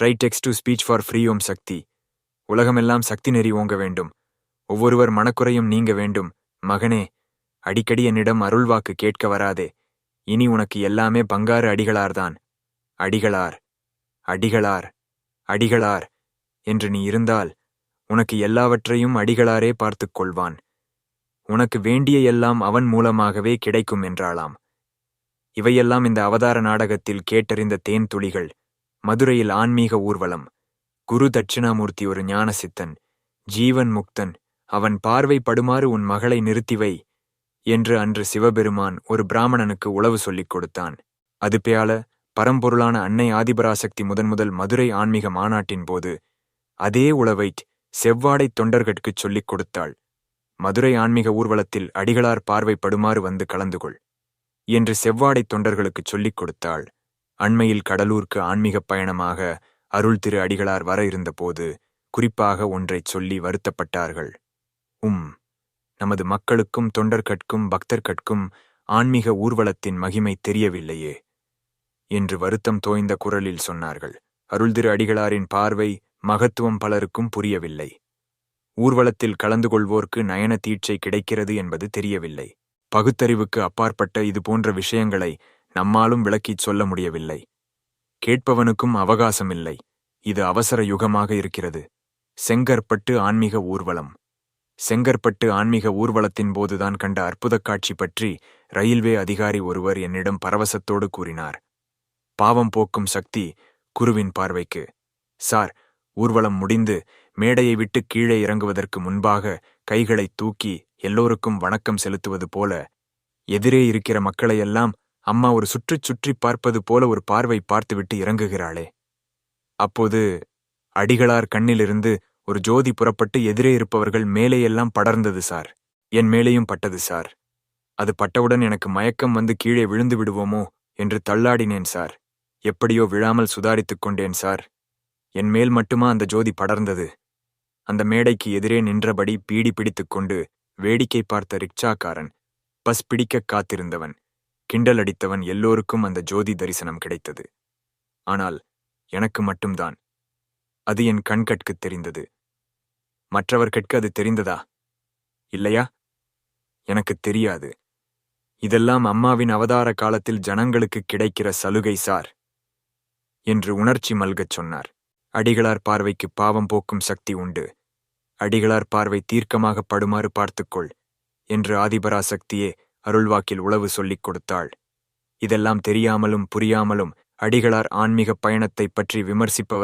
Try text to speech for free Om Shakti உலகமெல்லாம் சக்தி நெறி ஓங்க வேண்டும். ஒவ்வொருவர் மனக்குறையும் நீங்க வேண்டும். மகனே அடிக்கடி என்னிடம் அருள்வாக்கு கேட்க வராதே. இனி உனக்கு எல்லாமே பங்காறு அடிகளார்தான் அடிகளார் அடிகளார் அடிகளார் என்று நீ இருந்தால் உனக்கு எல்லாவற்றையும் அடிகளாரே பார்த்துக் கொள்வான். உனக்கு வேண்டிய எல்லாம் அவன் மூலமாகவே கிடைக்கும் என்றாளாம். இவையெல்லாம் இந்த அவதார நாடகத்தில் கேட்டறிந்த தேன் துளிகள். மதுரையில் ஆன்மீக ஊர்வலம். குரு தட்சிணாமூர்த்தி ஒரு ஞானசித்தன். ஜீவன் முக்தன். அவன் பார்வை படுமாறு உன் மகளை நிறுத்திவை என்று அன்று சிவபெருமான் ஒரு பிராமணனுக்கு உளவு சொல்லிக் கொடுத்தான். அதுபேயால பரம்பொருளான அன்னை ஆதிபராசக்தி முதன்முதல் மதுரை ஆன்மீக மாநாட்டின் போது அதே உளவை செவ்வாடைத் தொண்டர்கட்குச் சொல்லிக் கொடுத்தாள். மதுரை ஆன்மீக ஊர்வலத்தில் அடிகளார் பார்வைப்படுமாறு வந்து கலந்து கொள் என்று செவ்வாடைத் தொண்டர்களுக்குச் சொல்லிக் கொடுத்தாள். அண்மையில் கடலூர்க்கு ஆன்மீகப் பயணமாக அருள் திரு அடிகளார் வர இருந்தபோது குறிப்பாக ஒன்றைச் சொல்லி வருத்தப்பட்டார்கள். உம் நமது மக்களுக்கும் தொண்டர்கட்கும் பக்தர்கட்கும் ஆன்மீக ஊர்வலத்தின் மகிமை தெரியவில்லையே என்று வருத்தம் தோய்ந்த குரலில் சொன்னார்கள். அருள் திரு அடிகளாரின் பார்வை மகத்துவம் பலருக்கும் புரியவில்லை. ஊர்வலத்தில் கலந்து கொள்வோர்க்கு நயன தீட்சை கிடைக்கிறது என்பது தெரியவில்லை. பகுத்தறிவுக்கு அப்பாற்பட்ட இது போன்ற விஷயங்களை நம்மாலும் விளக்கிச் சொல்ல முடியவில்லை. கேட்பவனுக்கும் அவகாசமில்லை. இது அவசர யுகமாக இருக்கிறது. செங்கற்பட்டு ஆன்மீக ஊர்வலம். செங்கற்பட்டு ஆன்மீக ஊர்வலத்தின் போதுதான் கண்ட அற்புதக் காட்சி பற்றி ரயில்வே அதிகாரி ஒருவர் என்னிடம் பரவசத்தோடு கூறினார். பாவம் போக்கும் சக்தி குருவின் பார்வைக்கு. சார் ஊர்வலம் முடிந்து மேடையை விட்டு கீழே இறங்குவதற்கு முன்பாக கைகளை தூக்கி எல்லோருக்கும் வணக்கம் செலுத்துவது போல எதிரே இருக்கிற மக்களையெல்லாம் அம்மா ஒரு சுற்றிச் சுற்றி பார்ப்பது போல ஒரு பார்வை பார்த்துவிட்டு இறங்குகிறாளே. அப்போது அடிகளார் கண்ணிலிருந்து ஒரு ஜோதி புறப்பட்டு எதிரே இருப்பவர்கள் மேலேயெல்லாம் படர்ந்தது சார். என் மேலேயும் பட்டது சார். அது பட்டவுடன் எனக்கு மயக்கம் வந்து கீழே விழுந்து விடுவோமோ என்று தள்ளாடினேன் சார். எப்படியோ விழாமல் சுதாரித்துக் கொண்டேன் சார். என் மேல் மட்டுமா அந்த ஜோதி படர்ந்தது? அந்த மேடைக்கு எதிரே நின்றபடி பீடி பிடித்துக் கொண்டு வேடிக்கை பார்த்த ரிக்ஷாக்காரன் பஸ் பிடிக்கக் காத்திருந்தவன். கிண்டல் அடித்தவன் எல்லோருக்கும் அந்த ஜோதி தரிசனம் கிடைத்தது. ஆனால் எனக்கு மட்டும்தான். அது என் கண்கட்குத் தெரிந்தது. மற்றவர் கட்கு அது தெரிந்ததா? இல்லையா? எனக்குத் தெரியாது. இதெல்லாம் அம்மாவின் அவதார காலத்தில் ஜனங்களுக்கு கிடைக்கிற சலுகை சார் என்று உணர்ச்சி மல்கச் சொன்னார். அடிகளார் பார்வைக்கு பாவம் போக்கும் சக்தி உண்டு. அடிகளார் பார்வை தீர்க்கமாக படுமாறு பார்த்துக்கொள் என்று ஆதிபராசக்தியே அருள்வாக்கில் உளவு சொல்லிக் கொடுத்தாள். இதெல்லாம் தெரியாமலும் புரியாமலும் அடிகளார் ஆன்மீகப் பயணத்தைப் பற்றி விமர்சிப்பவர்